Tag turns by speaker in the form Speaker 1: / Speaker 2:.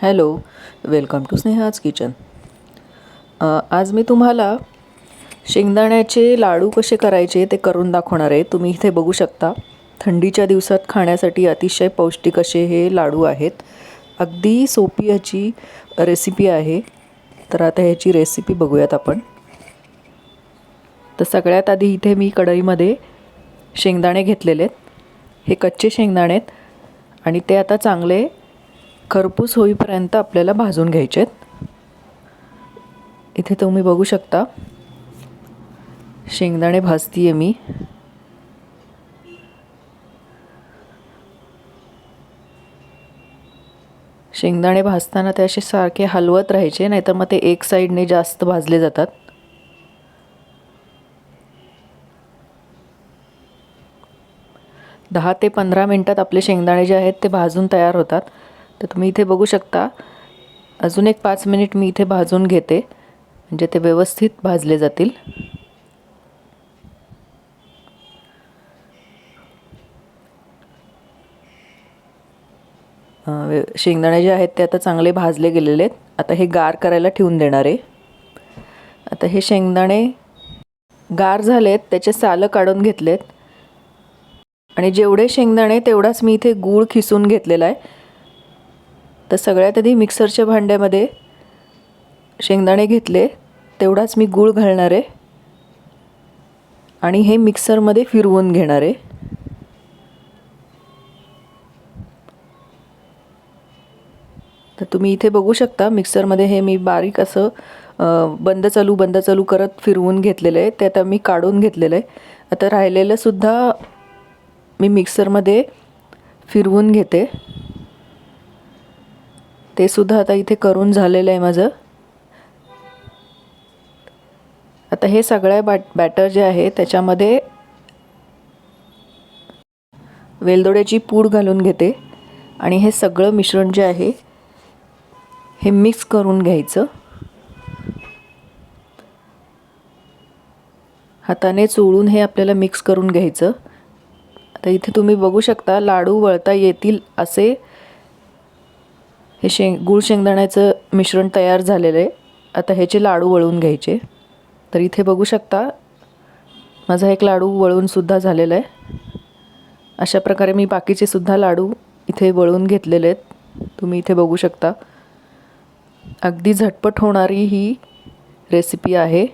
Speaker 1: Hello welcome to Sneha's kitchen. आज मी तुम्हाला शेंगदाण्याचे लाडू कसे करायचे ते करून दाखवणार आहे. तुम्ही इथे बघू शकता थंडीच्या दिवसात खाण्यासाठी अतिशय पौष्टिक असे हे लाडू आहेत. अगदी सोपी ह्याची रेसिपी आहे. तर आता ह्याची रेसिपी बघूयात आपण. तर सगळ्यात आधी इथे मी कढईमध्ये शेंगदाणे घेतलेले आहेत. हे कच्चे शेंगदाणे आहेत आणि ते आता चांगले खरपूस होईपर्यंत आपल्याला भाजून घ्यायचे आहेत. इथे तुम्ही बघू शकता. शेंगदाणे भाजतीये मी. शेंगदाणे भाजताना ते असे सारखे हलवत राहायचे नाहीतर मग ते एक साईडने जास्त भाजले जातात. दहा ते पंधरा मिनटात आपले शेंगदाणे जे आहेत ते भाजून तयार होतात. तर तुम्ही इथे बघू शकता. अजून एक पाच मिनिट मी इथे भाजून घेते. म्हणजे ते व्यवस्थित भाजले जातील. शेंगदाणे जे आहेत ते आता चांगले भाजले गेलेले आहेत. आता हे गार करायला ठेवून देणार आहे. आता हे शेंगदाणे गार झालेत त्याचे सालं काढून घेतलेत. आणि जेवढे शेंगदाणे तेवढाच मी इथे गूळ खिसून घेतलेला आहे. तर सगळ्यात आधी मिक्सरच्या भांड्यामध्ये शेंगदाणे घेतले. तेवढाच मी गूळ घालणार आहे. आणि हे मिक्सरमध्ये फिरवून घेणार आहे. तर तुम्ही इथे बघू शकता मिक्सरमध्ये हे मी बारीक असं बंद चालू बंद चालू करत फिरवून घेतलेलं आहे. ते आता मी काढून घेतलेलं आहे. आता राहिलेलंसुद्धा मी मिक्सरमध्ये फिरवून घेते. ते सुद्धा आता इथे करून झालेलं आहे माझं. आता हे सगळ्या बॅट बॅटर जे आहे त्याच्यामध्ये वेलदोड्याची पूड घालून घेते आणि हे सगळं मिश्रण जे आहे हे मिक्स करून घ्यायचं. हाताने चोळून हे आपल्याला मिक्स करून घ्यायचं. आता इथे तुम्ही बघू शकता लाडू वळता येतील असे हे शेंग गूळ शेंगदाण्याचं मिश्रण तयार झालेलं आहे. आता ह्याचे लाडू वळून घ्यायचे. तर इथे बघू शकता माझा एक लाडू वळूनसुद्धा झालेला आहे. अशा प्रकारे मी बाकीचे सुद्धा लाडू इथे वळून घेतलेले आहेत. तुम्ही इथे बघू शकता. अगदी झटपट होणारी ही रेसिपी आहे.